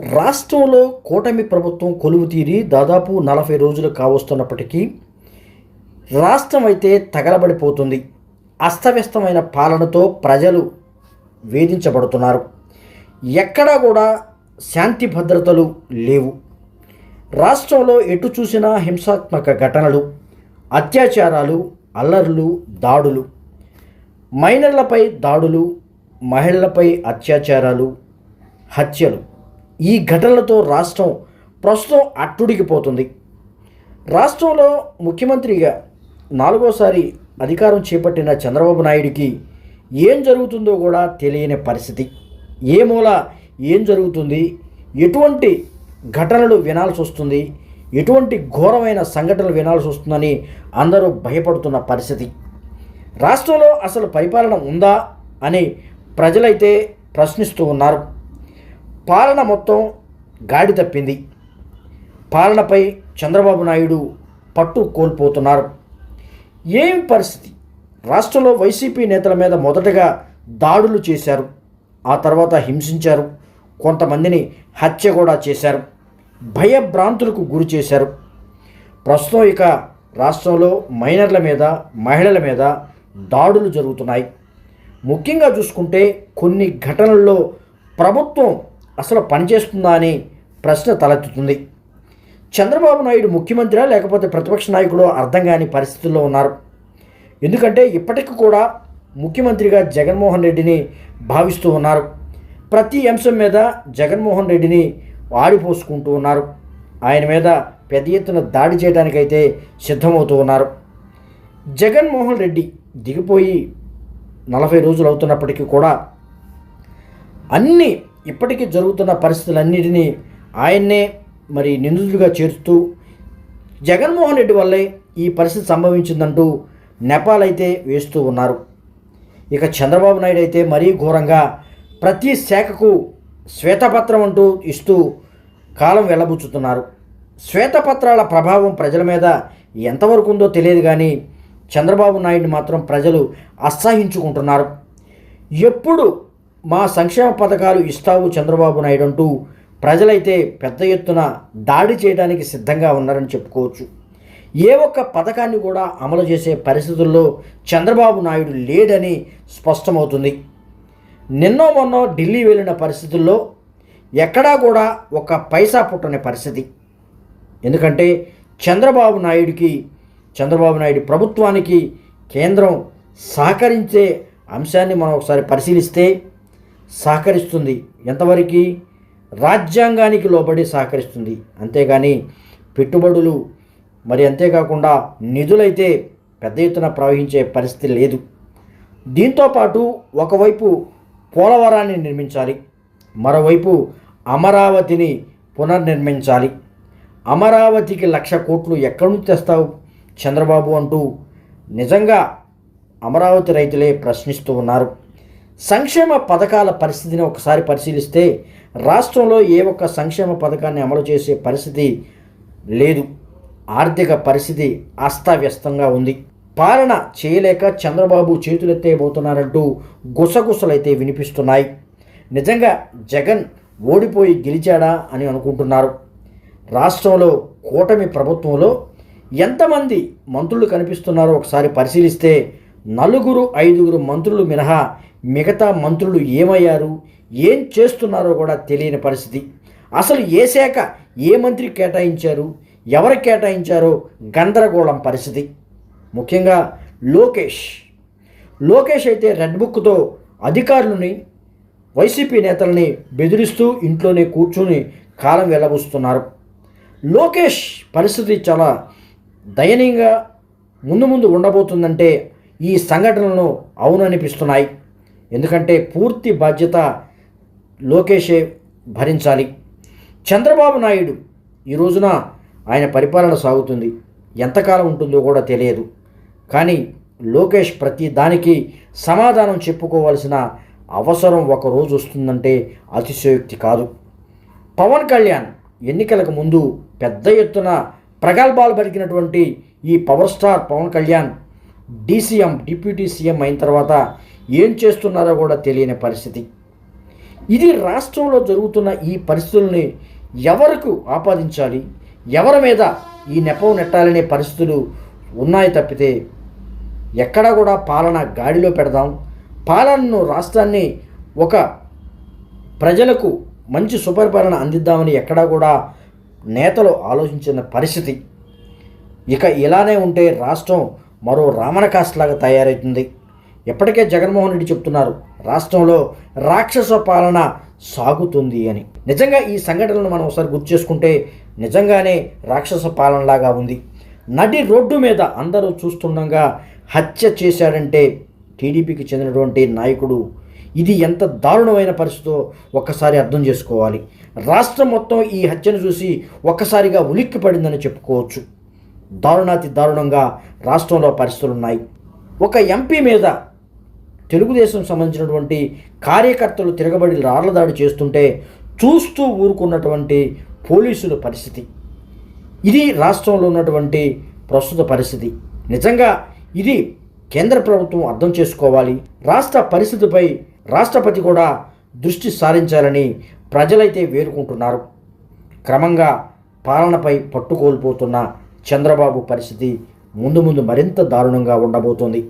రాష్ట్రంలో కూటమి ప్రభుత్వం కొలువు తీరి దాదాపు నలభై రోజులు కావస్తున్నప్పటికీ రాష్ట్రం అయితే తగలబడిపోతుంది. అస్తవ్యస్తమైన పాలనతో ప్రజలు వేధించబడుతున్నారు. ఎక్కడా కూడా శాంతి భద్రతలు లేవు. రాష్ట్రంలో ఎటు చూసినా హింసాత్మక ఘటనలు అత్యాచారాలు అల్లర్లు దాడులు. మైనర్లపై దాడులు మహిళలపై అత్యాచారాలు హత్యలు. ఈ ఘటనలతో రాష్ట్రం ప్రస్తుతం అట్టుడికిపోతుంది రాష్ట్రంలో ముఖ్యమంత్రిగా నాలుగోసారి అధికారం చేపట్టిన చంద్రబాబు నాయుడికి ఏం జరుగుతుందో కూడా తెలియని పరిస్థితి. ఏ మూల ఏం జరుగుతుంది? ఎటువంటి ఘటనలు వినాల్సి వస్తుంది? ఎటువంటి ఘోరమైన సంఘటనలు వినాల్సి వస్తుందని అందరూ భయపడుతున్న పరిస్థితి. రాష్ట్రంలో అసలు పరిపాలన ఉందా అని ప్రజలైతే ప్రశ్నిస్తూ ఉన్నారు. పాలన మొత్తం గాడి తప్పింది. పాలనపై చంద్రబాబు నాయుడు పట్టు కోల్పోతున్నారు. ఏం పరిస్థితి? రాష్ట్రంలో వైసీపీ నేతల మీద మొదటగా దాడులు చేశారు. ఆ తర్వాత హింసించారు. కొంతమందిని హత్య కూడా చేశారు. భయభ్రాంతులకు గురి చేశారు. ప్రస్తుతం ఇక రాష్ట్రంలో మైనర్ల మీద మహిళల మీద దాడులు జరుగుతున్నాయి. ముఖ్యంగా చూసుకుంటే కొన్ని ఘటనల్లో ప్రభుత్వం అసలు పనిచేస్తుందా అని ప్రశ్న తలెత్తుతుంది. చంద్రబాబు నాయుడు ముఖ్యమంత్రి లేకపోతే ప్రతిపక్ష నాయకుడు అర్థం కాని పరిస్థితుల్లో ఉన్నారు. ఎందుకంటే ఇప్పటికి కూడా ముఖ్యమంత్రిగా జగన్మోహన్ రెడ్డిని భావిస్తూ ఉన్నారు. ప్రతి అంశం మీద జగన్మోహన్ రెడ్డిని ఆడిపోసుకుంటూ ఉన్నారు. ఆయన మీద పెద్ద ఎత్తున దాడి చేయడానికైతే సిద్ధమవుతూ ఉన్నారు. జగన్మోహన్ రెడ్డి దిగిపోయి నలభై రోజులు అవుతున్నప్పటికీ కూడా అన్ని ఇప్పటికీ జరుగుతున్న పరిస్థితులన్నిటినీ ఆయన్నే మరి నిందితులుగా చేరుస్తూ జగన్మోహన్ రెడ్డి వల్లే ఈ పరిస్థితి సంభవించిందంటూ నెపాలైతే వేస్తూ ఉన్నారు. ఇక చంద్రబాబు నాయుడు అయితే మరీ ఘోరంగా ప్రతి శాఖకు శ్వేతపత్రం అంటూ ఇస్తూ కాలం వెళ్ళబుచ్చుతున్నారు శ్వేతపత్రాల ప్రభావం ప్రజల మీద ఎంతవరకు ఉందో తెలియదు కానీ చంద్రబాబు నాయుడిని మాత్రం ప్రజలు అసహించుకుంటున్నారు. ఎప్పుడు మా సంక్షేమ పథకాలు ఇస్తావు చంద్రబాబు నాయుడు అంటూ ప్రజలైతే పెద్ద ఎత్తున దాడి చేయడానికి సిద్ధంగా ఉన్నారని చెప్పుకోవచ్చు. ఏ ఒక్క పథకాన్ని కూడా అమలు చేసే పరిస్థితుల్లో చంద్రబాబు నాయుడు లేడని స్పష్టమవుతుంది. నిన్నో మొన్నో ఢిల్లీ వెళ్ళిన పరిస్థితుల్లో ఎక్కడా కూడా ఒక పైసా పుట్టని పరిస్థితి. ఎందుకంటే చంద్రబాబు నాయుడికి చంద్రబాబు నాయుడు ప్రభుత్వానికి కేంద్రం సహకరించే అంశాన్ని మనం ఒకసారి పరిశీలిస్తే సహకరిస్తుంది. ఎంతవరకు? రాజ్యాంగానికి లోబడి సహకరిస్తుంది. అంతేగాని పెట్టుబడులు మరి అంతేకాకుండా నిధులైతే పెద్ద ఎత్తున ప్రవహించే పరిస్థితి లేదు. దీంతోపాటు ఒకవైపు పోలవరాన్ని నిర్మించాలి మరోవైపు అమరావతిని పునర్నిర్మించాలి. అమరావతికి లక్ష కోట్లు ఎక్కడి నుంచి తెస్తావు? చంద్రబాబు అంటూ నిజంగా అమరావతి రైతులే ప్రశ్నిస్తూ ఉన్నారు. సంక్షేమ పథకాల పరిస్థితిని ఒకసారి పరిశీలిస్తే రాష్ట్రంలో ఏ ఒక్క సంక్షేమ పథకాన్ని అమలు చేసే పరిస్థితి లేదు. ఆర్థిక పరిస్థితి అస్తవ్యస్తంగా ఉంది. పాలన చేయలేక చంద్రబాబు చేతులెత్తేయబోతున్నారంటూ గుసగుసలైతే వినిపిస్తున్నాయి. నిజంగా జగన్ ఓడిపోయి గెలిచాడా అని అనుకుంటున్నారు. రాష్ట్రంలో కూటమి ప్రభుత్వంలో ఎంతమంది మంత్రులు కనిపిస్తున్నారో ఒకసారి పరిశీలిస్తే నలుగురు ఐదుగురు మంత్రులు మినహా మిగతా మంత్రులు ఏమయ్యారు? ఏం చేస్తున్నారో కూడా తెలియని పరిస్థితి. అసలు ఏ శాఖ ఏ మంత్రి కేటాయించారు? ఎవరు కేటాయించారో గందరగోళం పరిస్థితి. ముఖ్యంగా లోకేష్. లోకేష్ అయితే రెడ్ బుక్తో అధికారులని వైసీపీ నేతల్ని బెదిరిస్తూ ఇంట్లోనే కూర్చొని కాలం వెళ్ళబుస్తున్నారు లోకేష్ పరిస్థితి చాలా దయనీయంగా ముందు ముందు ఉండబోతుందంటే ఈ సంఘటనలను అవుననిపిస్తున్నాయి. ఎందుకంటే పూర్తి బాధ్యత లోకేషే భరించాలి. చంద్రబాబు నాయుడు ఈ రోజున ఆయన పరిపాలన సాగుతుంది. ఎంతకాలం ఉంటుందో కూడా తెలియదు. కానీ లోకేష్ ప్రతి దానికి సమాధానం చెప్పుకోవాల్సిన అవసరం ఒక రోజు వస్తుందంటే అతిశయోక్తి కాదు. పవన్ కళ్యాణ్ ఎన్నికలకు ముందు పెద్ద ఎత్తున ప్రగల్భాలు పలికినటువంటి ఈ power star Pawan Kalyan DCM deputy CM అయిన తర్వాత ఏం చేస్తున్నారో కూడా తెలియని పరిస్థితి. ఇది రాష్ట్రంలో జరుగుతున్న ఈ పరిస్థితుల్ని ఎవరికి ఆపాదించాలి? ఎవరి మీద ఈ నెపం నెట్టాలనే పరిస్థితులు ఉన్నాయి తప్పితే ఎక్కడ కూడా పాలన గాడిలో పెడదాం. పాలనను రాష్ట్రాన్ని ఒక ప్రజలకు మంచి సుపరిపాలన అందిద్దామని ఎక్కడా కూడా నేతలు ఆలోచించిన పరిస్థితి. ఇక ఇలానే ఉంటే రాష్ట్రం మరో రామణకాస్ట్లాగా తయారవుతుంది ఎప్పటికే జగన్మోహన్ రెడ్డి చెప్తున్నారు రాష్ట్రంలో రాక్షస పాలన సాగుతుంది అని. నిజంగా ఈ సంఘటనలను మనం ఒకసారి గుర్తు చేసుకుంటే నిజంగానే రాక్షస పాలనలాగా ఉంది. నడి రోడ్డు మీద అందరూ చూస్తుండగా హత్య చేశాడంటే టీడీపీకి చెందినటువంటి నాయకుడు ఇది ఎంత దారుణమైన పరిస్థితో ఒక్కసారి అర్థం చేసుకోవాలి. రాష్ట్రం మొత్తం ఈ హత్యను చూసి ఒక్కసారిగా ఉలిక్కి పడిందని చెప్పుకోవచ్చు. దారుణాతి దారుణంగా రాష్ట్రంలో పరిస్థితులు ఉన్నాయి. ఒక ఎంపీ మీద తెలుగుదేశం సంబంధించినటువంటి కార్యకర్తలు తిరగబడి రాళ్ళ దాడి చేస్తుంటే చూస్తూ ఊరుకున్నటువంటి పోలీసుల పరిస్థితి. ఇది రాష్ట్రంలో ఉన్నటువంటి ప్రస్తుత పరిస్థితి. నిజంగా ఇది కేంద్ర ప్రభుత్వం అర్థం చేసుకోవాలి. రాష్ట్ర పరిస్థితిపై రాష్ట్రపతి కూడా దృష్టి సారించాలని ప్రజలైతే వేరుకుంటున్నారు క్రమంగా పాలనపై పట్టుకోల్పోతున్న చంద్రబాబు పరిస్థితి ముందు ముందు మరింత దారుణంగా ఉండబోతోంది.